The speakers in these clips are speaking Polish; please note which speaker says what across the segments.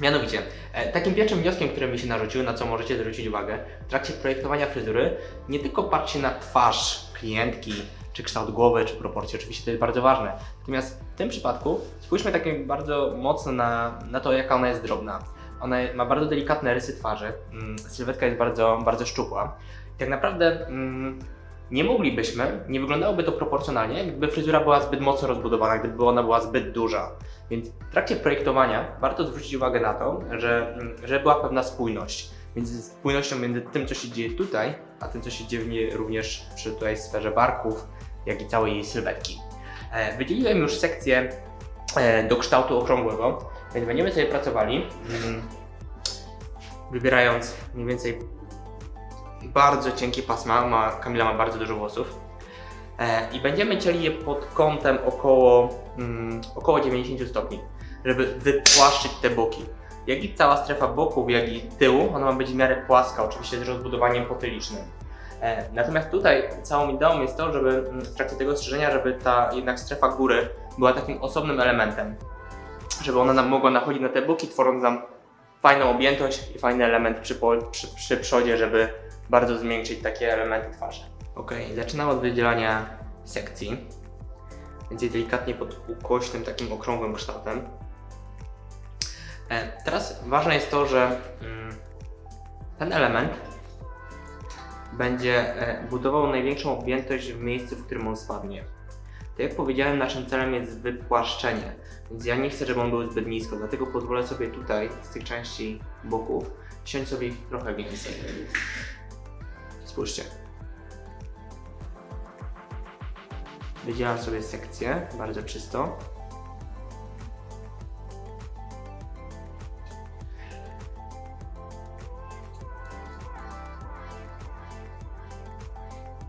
Speaker 1: Mianowicie, e, takim pierwszym wnioskiem, który mi się narzucił, na co możecie zwrócić uwagę, w trakcie projektowania fryzury, nie tylko patrzcie na twarz klientki, czy kształt głowy, czy proporcje, oczywiście to jest bardzo ważne. Natomiast w tym przypadku spójrzmy tak bardzo mocno na, na to, jaka ona jest drobna. Ona ma bardzo delikatne rysy twarzy, mm, sylwetka jest bardzo, bardzo szczupła. Tak naprawdę mm, nie moglibyśmy, nie wyglądałoby to proporcjonalnie, gdyby fryzura była zbyt mocno rozbudowana, gdyby ona była zbyt duża. Więc w trakcie projektowania warto zwrócić uwagę na to, że, że była pewna spójność. Między spójnością między tym, co się dzieje tutaj, a tym, co się dzieje również przy tutaj sferze barków, jak i całej jej sylwetki. E, Wydzieliłem już sekcję e, do kształtu okrągłego, więc będziemy sobie pracowali, mm, wybierając mniej więcej bardzo cienkie pasma, ma, Kamila ma bardzo dużo włosów e, i będziemy cięli je pod kątem około, mm, około 90 stopni, żeby wypłaszczyć te boki. Jak i cała strefa boków, jak i tyłu, ona ma być w miarę płaska, oczywiście z rozbudowaniem potylicznym. E, natomiast tutaj całą ideą jest to, żeby mm, w trakcie tego strzyżenia, żeby ta jednak strefa góry była takim osobnym elementem, żeby ona nam mogła nachodzić na te boki, tworząc nam fajną objętość i fajny element przy, przy, przy przodzie, żeby bardzo zwiększyć takie elementy twarzy. Ok, zaczynam od wydzielania sekcji, więc delikatnie pod ukośnym, takim okrągłym kształtem. E, teraz ważne jest to, że mm, ten element będzie e, budował największą objętość w miejscu, w którym on spadnie. Tak jak powiedziałem, naszym celem jest wypłaszczenie, więc ja nie chcę, żeby on był zbyt nisko, dlatego pozwolę sobie tutaj z tych części boków siąść sobie ich trochę więcej. Spójrzcie. Wydzielam sobie sekcję bardzo czysto.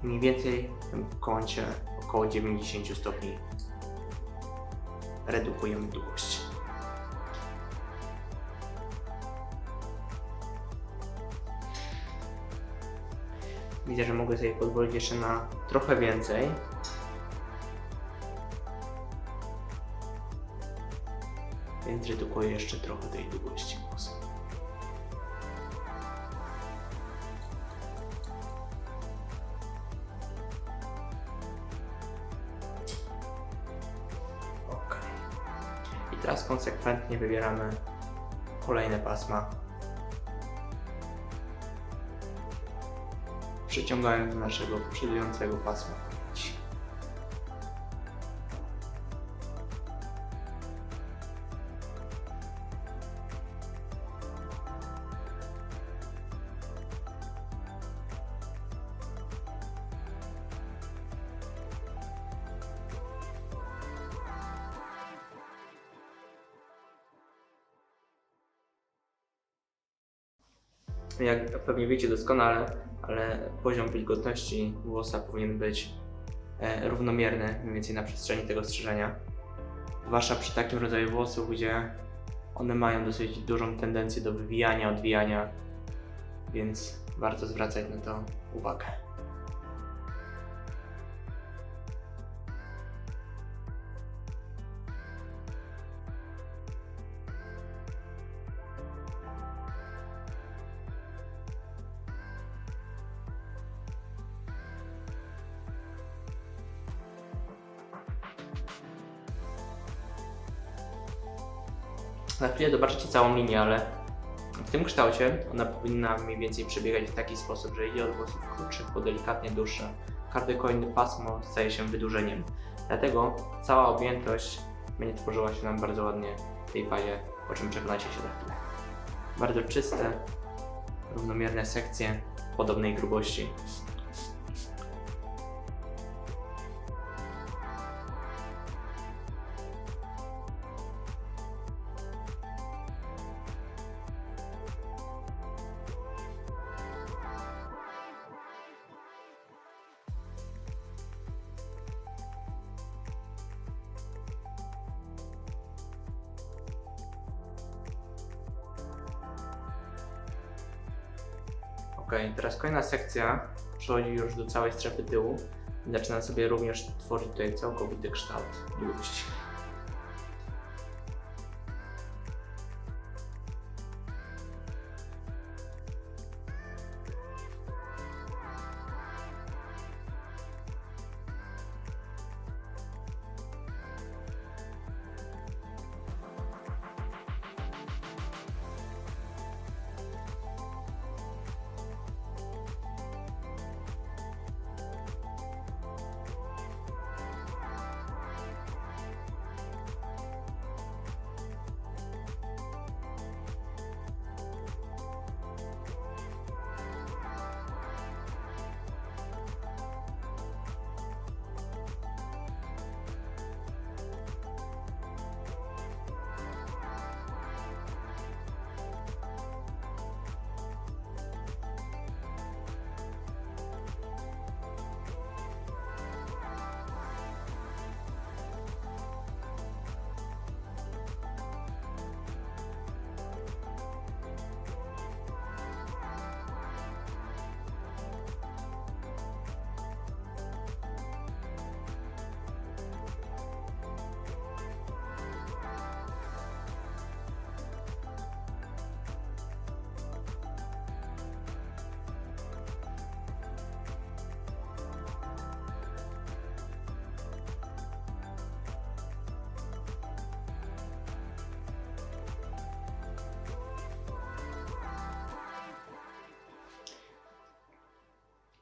Speaker 1: Mniej więcej w tym kącie około 90 stopni redukujemy długość. Widzę, że mogę sobie pozwolić jeszcze na trochę więcej. Więc redukuję jeszcze trochę tej długości włosa. Konsekwentnie wybieramy kolejne pasma przyciągając do naszego przodującego pasma. Pewnie wiecie doskonale, ale poziom wilgotności włosa powinien być e, równomierny mniej więcej na przestrzeni tego strzyżenia. Zwłaszcza przy takim rodzaju włosów, gdzie one mają dosyć dużą tendencję do wywijania, odwijania, więc warto zwracać na to uwagę. Na chwilę zobaczycie całą linię, ale w tym kształcie ona powinna mniej więcej przebiegać w taki sposób, że idzie od włosów krótszych po delikatnie dłuższe. Każde kolejne pasmo staje się wydłużeniem. Dlatego cała objętość będzie tworzyła się nam bardzo ładnie w tej fazie, o czym przekonacie się za chwilę. Bardzo czyste, równomierne sekcje podobnej grubości. Ok, teraz kolejna sekcja przechodzi już do całej strefy tyłu i zaczyna sobie również tworzyć tutaj całkowity kształt długości.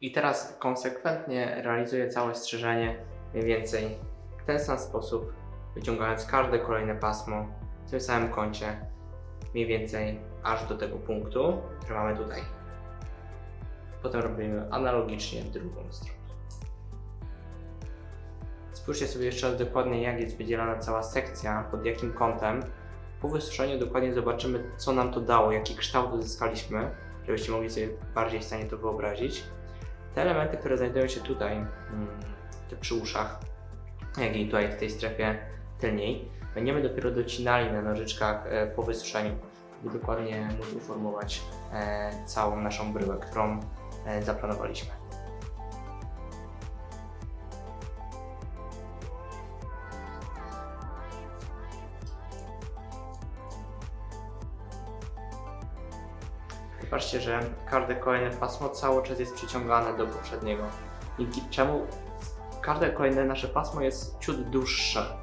Speaker 1: I teraz konsekwentnie realizuję całe strzyżenie mniej więcej w ten sam sposób, wyciągając każde kolejne pasmo w tym samym kącie, mniej więcej aż do tego punktu, który mamy tutaj. Potem robimy analogicznie drugą stronę. Spójrzcie sobie jeszcze raz dokładnie, jak jest wydzielana cała sekcja, pod jakim kątem. Po wysuszeniu dokładnie zobaczymy, co nam to dało, jaki kształt uzyskaliśmy, żebyście mogli sobie bardziej w stanie to wyobrazić. Te elementy, które znajdują się tutaj, mm, przy uszach, jak i tutaj w tej strefie tylniej, będziemy dopiero docinali na nożyczkach e, po wysuszeniu, by dokładnie móc uformować e, całą naszą bryłę, którą e, zaplanowaliśmy. Zobaczcie, że każde kolejne pasmo cały czas jest przyciągane do poprzedniego. Dzięki czemu każde kolejne nasze pasmo jest ciut dłuższe.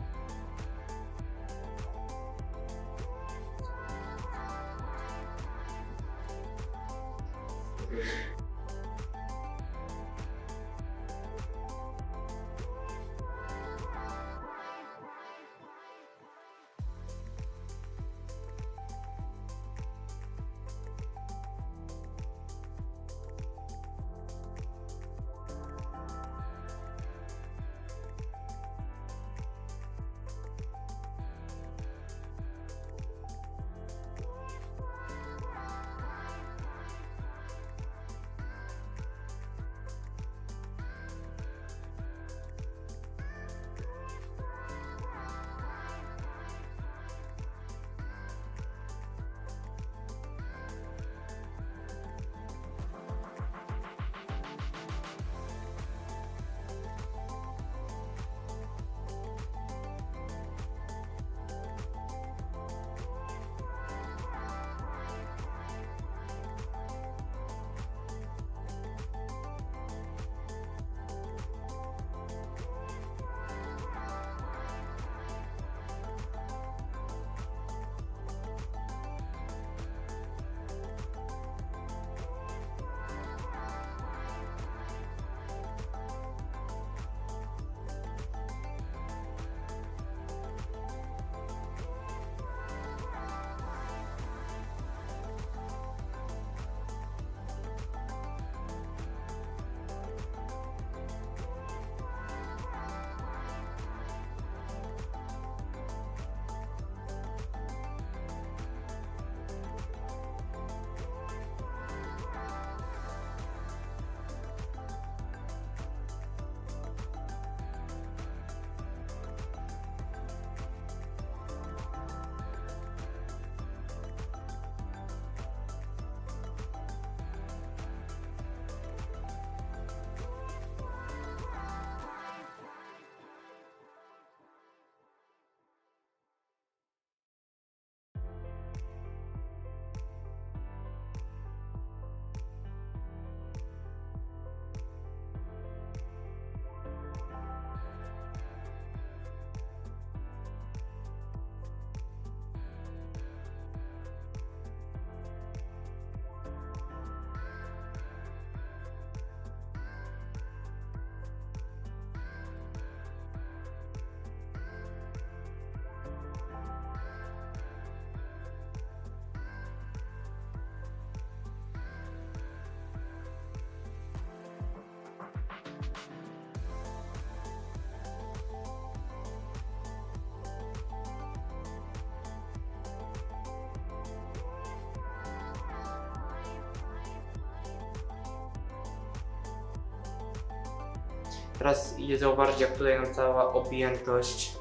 Speaker 1: Teraz idzie zauważyć, jak tutaj nam cała objętość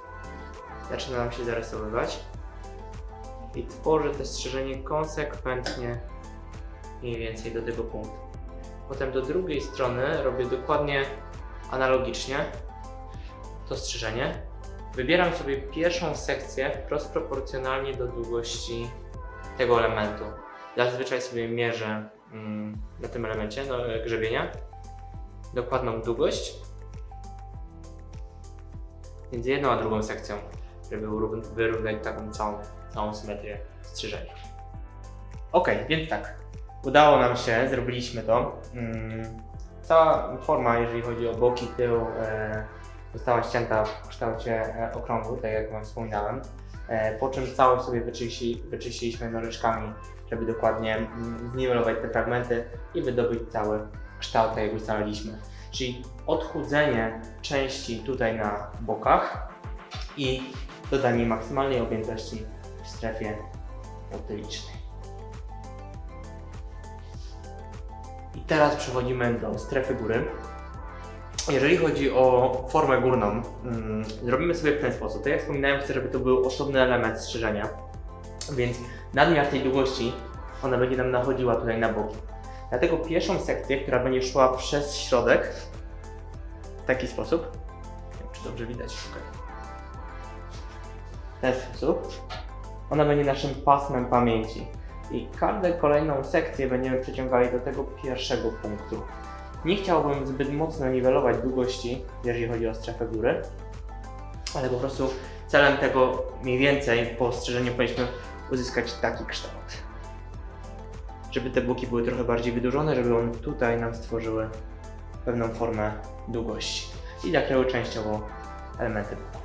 Speaker 1: zaczyna nam się zarysowywać. I tworzę to strzyżenie konsekwentnie mniej więcej do tego punktu. Potem do drugiej strony robię dokładnie analogicznie to strzyżenie. Wybieram sobie pierwszą sekcję wprost proporcjonalnie do długości tego elementu. Zazwyczaj sobie mierzę mm, na tym elemencie no, grzebienia dokładną długość między jedną a drugą sekcją, żeby wyrównać taką całą, całą symetrię strzyżenia. Ok, więc tak. Udało nam się, zrobiliśmy to. Mm, cała forma, jeżeli chodzi o boki, tył, e, została ścięta w kształcie e, okrągłu, tak jak Wam wspominałem. E, po czym całość sobie wyczyści, wyczyściliśmy nożyczkami, żeby dokładnie mm, zniwelować te fragmenty i wydobyć cały kształt, tak jak ustaliliśmy. Czyli odchudzenie części tutaj na bokach i dodanie maksymalnej objętości w strefie motylicznej. I teraz przechodzimy do strefy góry. Jeżeli chodzi o formę górną, mm, zrobimy sobie w ten sposób. Tak jak wspominałem, chcę, żeby to był osobny element strzyżenia, więc nadmiar tej długości, ona będzie nam nachodziła tutaj na boki. Dlatego pierwszą sekcję, która będzie szła przez środek, w taki sposób, nie wiem czy dobrze widać, okej. w ten sposób, ona będzie naszym pasmem pamięci. I każdą kolejną sekcję będziemy przeciągali do tego pierwszego punktu. Nie chciałbym zbyt mocno niwelować długości, jeżeli chodzi o strefę góry, ale po prostu celem tego mniej więcej po ostrzeżeniu powinniśmy uzyskać taki kształt. Żeby te boki były trochę bardziej wydłużone, żeby one tutaj nam stworzyły pewną formę długości i zakryły częściowo elementy boków.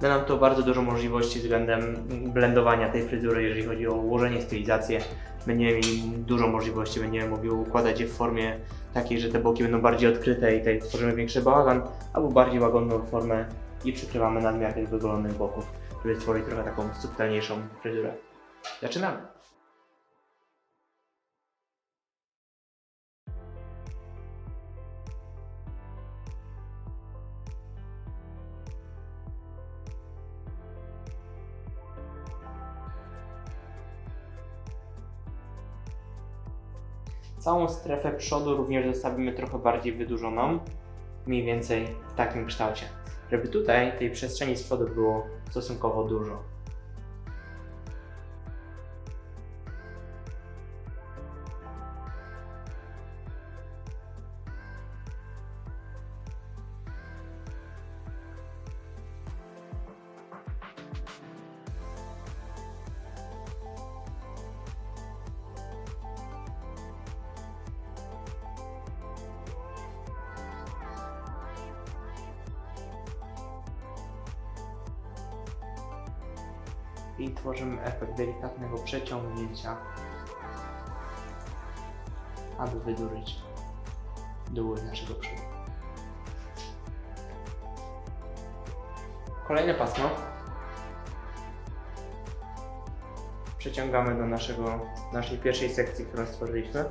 Speaker 1: Da nam to bardzo dużo możliwości względem blendowania tej fryzury, jeżeli chodzi o ułożenie, stylizację. Będziemy mieli dużo możliwości, będziemy mogli układać je w formie takiej, że te boki będą bardziej odkryte i tutaj tworzymy większy bałagan, albo bardziej łagodną formę i przykrywamy nadmiar tych wygolonych boków, żeby stworzyć trochę taką subtelniejszą fryzurę. Zaczynamy! Całą strefę przodu również zostawimy trochę bardziej wydłużoną, mniej więcej w takim kształcie, żeby tutaj tej przestrzeni z przodu było stosunkowo dużo. I tworzymy efekt delikatnego przeciągnięcia, aby wydłużyć dół naszego przodu. Kolejne pasmo przeciągamy do naszego, naszej pierwszej sekcji, którą stworzyliśmy.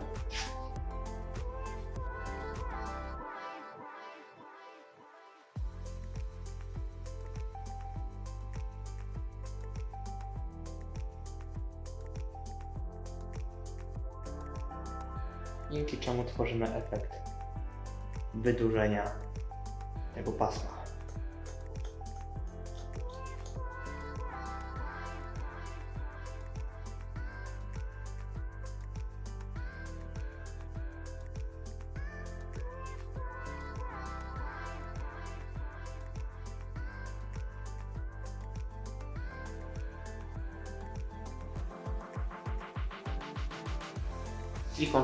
Speaker 1: Dzięki czemu tworzymy efekt wydłużenia tego pasma.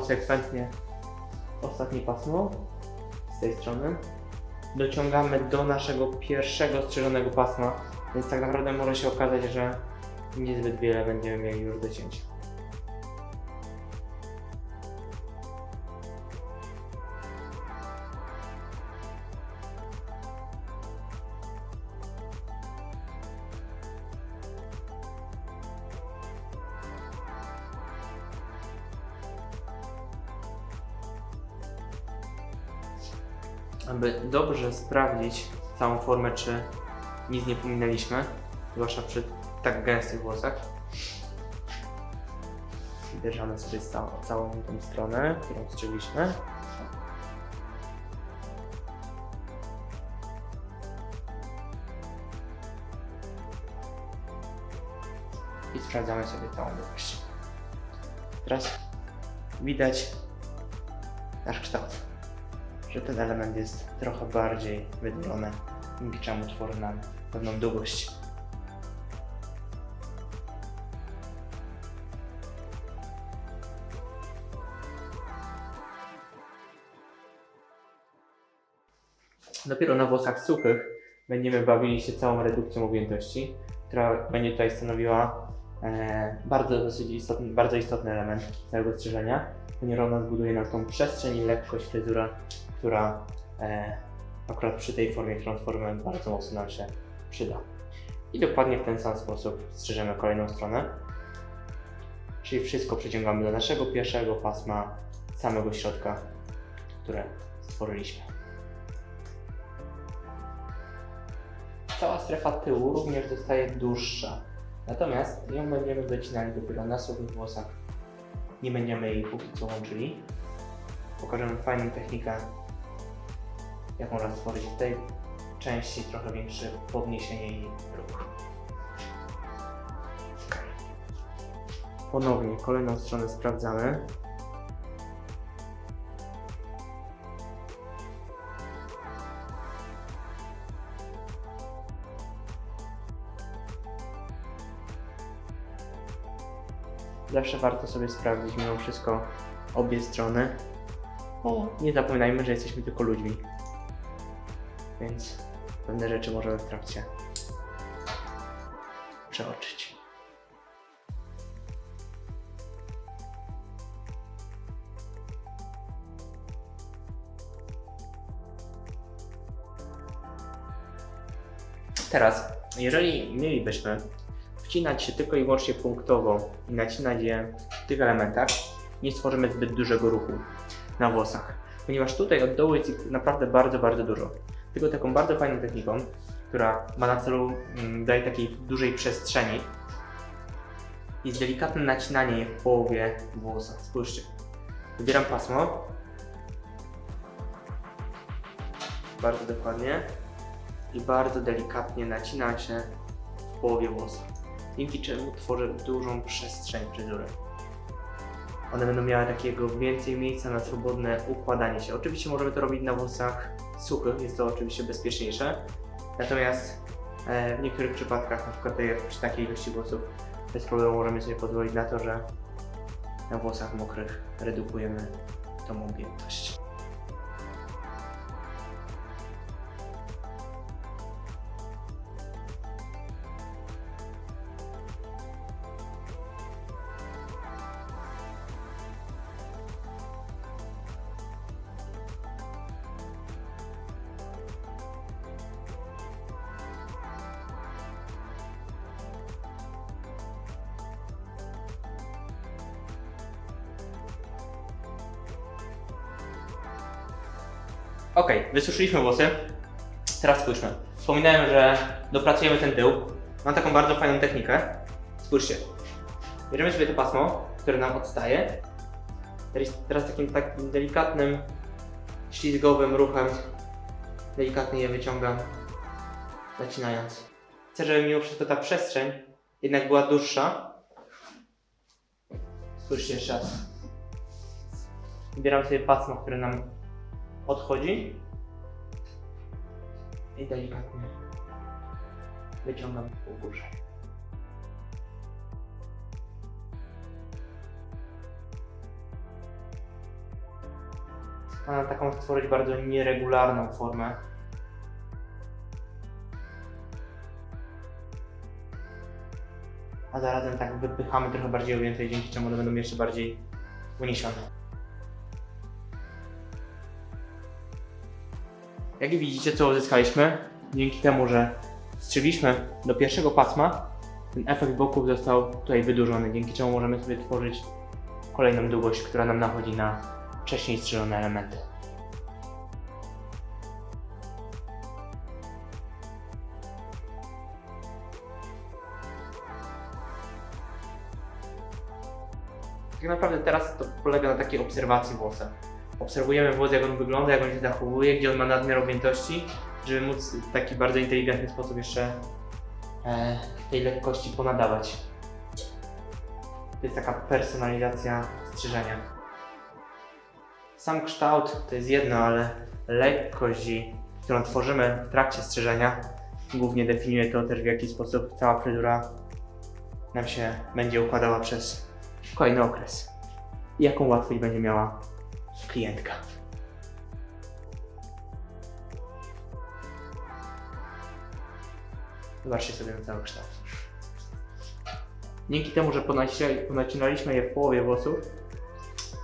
Speaker 1: I konsekwentnie ostatnie pasmo z tej strony dociągamy do naszego pierwszego strzyżonego pasma, więc tak naprawdę może się okazać, że niezbyt wiele będziemy mieli już do cięcia. Dobrze sprawdzić całą formę, czy nic nie pominęliśmy, zwłaszcza przy tak gęstych włosach. Bierzemy sobie całą, tą stronę, którą strzeliśmy. I sprawdzamy sobie całą długość. Teraz widać nasz kształt że ten element jest trochę bardziej wydłużony, dzięki czemu tworzy nam pewną długość. Dopiero na włosach suchych będziemy bawili się całą redukcją objętości, która będzie tutaj stanowiła e, bardzo, istotny, bardzo istotny element całego strzyżenia, ponieważ ona zbuduje nam tą przestrzeń i lekkość fryzura, która e, akurat przy tej formie, tworzymy, bardzo mocno nam się przyda. I dokładnie w ten sam sposób strzyżemy kolejną stronę. Czyli wszystko przeciągamy do naszego pierwszego pasma samego środka, które stworzyliśmy. Cała strefa tyłu również zostaje dłuższa, natomiast ją będziemy wycinali dopiero na suchych włosach. Nie będziemy jej póki co łączyli. Pokażemy fajną technikę, jak można stworzyć w tej części trochę większe podniesienie i ruch. Ponownie kolejną stronę sprawdzamy. Zawsze warto sobie sprawdzić mimo wszystko obie strony. Bo nie zapominajmy, że jesteśmy tylko ludźmi. Więc pewne rzeczy możemy w trakcie przeoczyć. Teraz, jeżeli mielibyśmy wcinać się tylko i wyłącznie punktowo i nacinać je w tych elementach, nie stworzymy zbyt dużego ruchu na włosach, ponieważ tutaj od dołu jest ich naprawdę bardzo, bardzo dużo. Tylko taką bardzo fajną techniką, która ma na celu mm, daje takiej dużej przestrzeni, jest delikatne nacinanie w połowie włosa. Spójrzcie. Wybieram pasmo. Bardzo dokładnie. I bardzo delikatnie nacinam się w połowie włosa. Dzięki czemu tworzę dużą przestrzeń fryzury. One będą miały takiego więcej miejsca na swobodne układanie się. Oczywiście możemy to robić na włosach suchych, jest to oczywiście bezpieczniejsze. Natomiast e, w niektórych przypadkach, na przykład przy takiej ilości włosów, bez problemu możemy sobie pozwolić na to, że na włosach mokrych redukujemy tą objętość. Ok, wysuszyliśmy włosy. Teraz spójrzmy. Wspominałem, że dopracujemy ten tył. Mam taką bardzo fajną technikę. Spójrzcie. Bierzemy sobie to pasmo, które nam odstaje. Teraz, takim takim delikatnym, ślizgowym ruchem delikatnie je wyciągam, zacinając. Chcę, żeby mimo wszystko ta przestrzeń jednak była dłuższa. Spójrzcie jeszcze raz. Wybieram sobie pasmo, które nam odchodzi i delikatnie wyciągam po górze. Mam taką stworzyć bardzo nieregularną formę. A zarazem tak wypychamy trochę bardziej objęte, dzięki czemu one będą jeszcze bardziej uniesione. Jak widzicie, co uzyskaliśmy? Dzięki temu, że strzygliśmy do pierwszego pasma, ten efekt boków został tutaj wydłużony, dzięki czemu możemy sobie tworzyć kolejną długość, która nam nachodzi na wcześniej strzelone elementy. Tak naprawdę teraz to polega na takiej obserwacji włosa. Obserwujemy włos, jak on wygląda, jak on się zachowuje, gdzie on ma nadmiar objętości, żeby móc w taki bardzo inteligentny sposób jeszcze e, tej lekkości ponadawać. To jest taka personalizacja strzyżenia. Sam kształt to jest jedno, ale lekkość, którą tworzymy w trakcie strzyżenia, głównie definiuje to też w jaki sposób cała fryzura nam się będzie układała przez kolejny okres. I jaką łatwość będzie miała klientka. Zobaczcie sobie na cały kształt. Dzięki temu, że ponaci- ponacinaliśmy je w połowie włosów,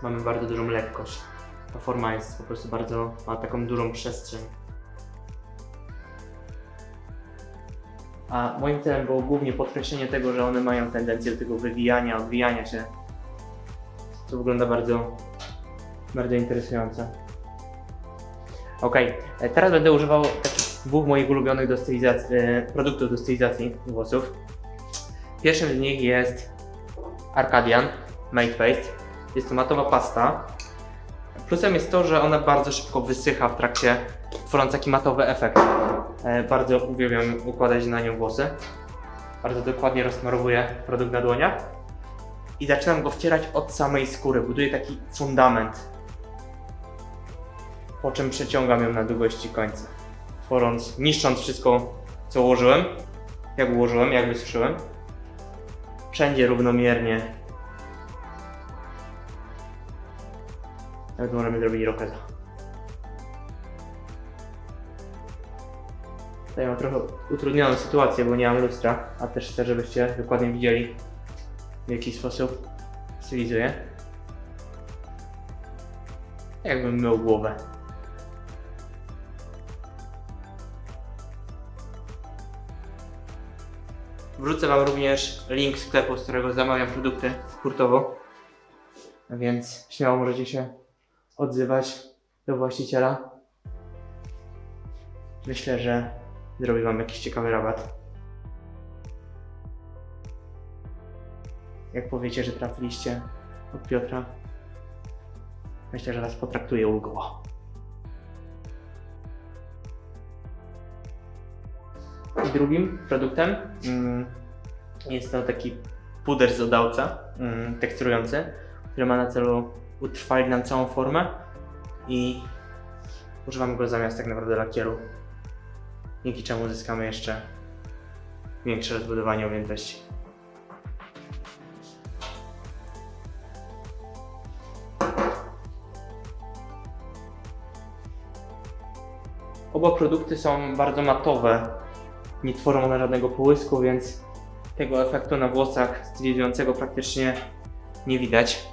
Speaker 1: mamy bardzo dużą lekkość. Ta forma jest po prostu bardzo, ma taką dużą przestrzeń. A moim celem było głównie podkreślenie tego, że one mają tendencję do tego wywijania, odwijania się. Co wygląda bardzo, bardzo interesująco. Ok, e, teraz będę używał takich dwóch moich ulubionych do e, produktów do stylizacji włosów. Pierwszym z nich jest Arcadian Made Paste. Jest to matowa pasta. Plusem jest to, że ona bardzo szybko wysycha w trakcie, tworząc taki matowy efekt. E, Bardzo uwielbiam układać na nią włosy. Bardzo dokładnie rozsmarowuję produkt na dłoniach i zaczynam go wcierać od samej skóry. Buduję taki fundament, po czym przeciągam ją na długości końca, tworząc, niszcząc wszystko, co ułożyłem, jak ułożyłem, jak wysuszyłem. Wszędzie równomiernie. Nawet możemy zrobić rokeza. Tutaj mam trochę utrudnioną sytuację, bo nie mam lustra, a też chcę, żebyście dokładnie widzieli, w jaki sposób stylizuję. Jakbym mył głowę. Wrzucę Wam również link sklepu, z którego zamawiam produkty hurtowo. Więc śmiało możecie się odzywać do właściciela. Myślę, że zrobi Wam jakiś ciekawy rabat. Jak powiecie, że trafiliście od Piotra, myślę, że Was potraktuje ulgowo. I drugim produktem mm, jest to taki puder z odałca mm, teksturujący, który ma na celu utrwalić nam całą formę i używamy go zamiast tak naprawdę lakieru, dzięki czemu uzyskamy jeszcze większe rozbudowanie objętości. Oba produkty są bardzo matowe, nie tworzą one żadnego połysku, więc tego efektu na włosach stylizującego praktycznie nie widać.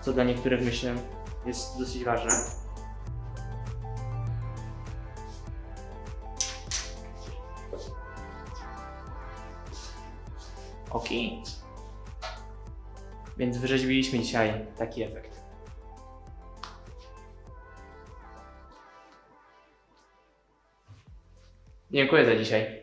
Speaker 1: Co dla niektórych myślę jest dosyć ważne. Ok. Więc wyrzeźbiliśmy dzisiaj taki efekt. Dziękuję za dzisiaj.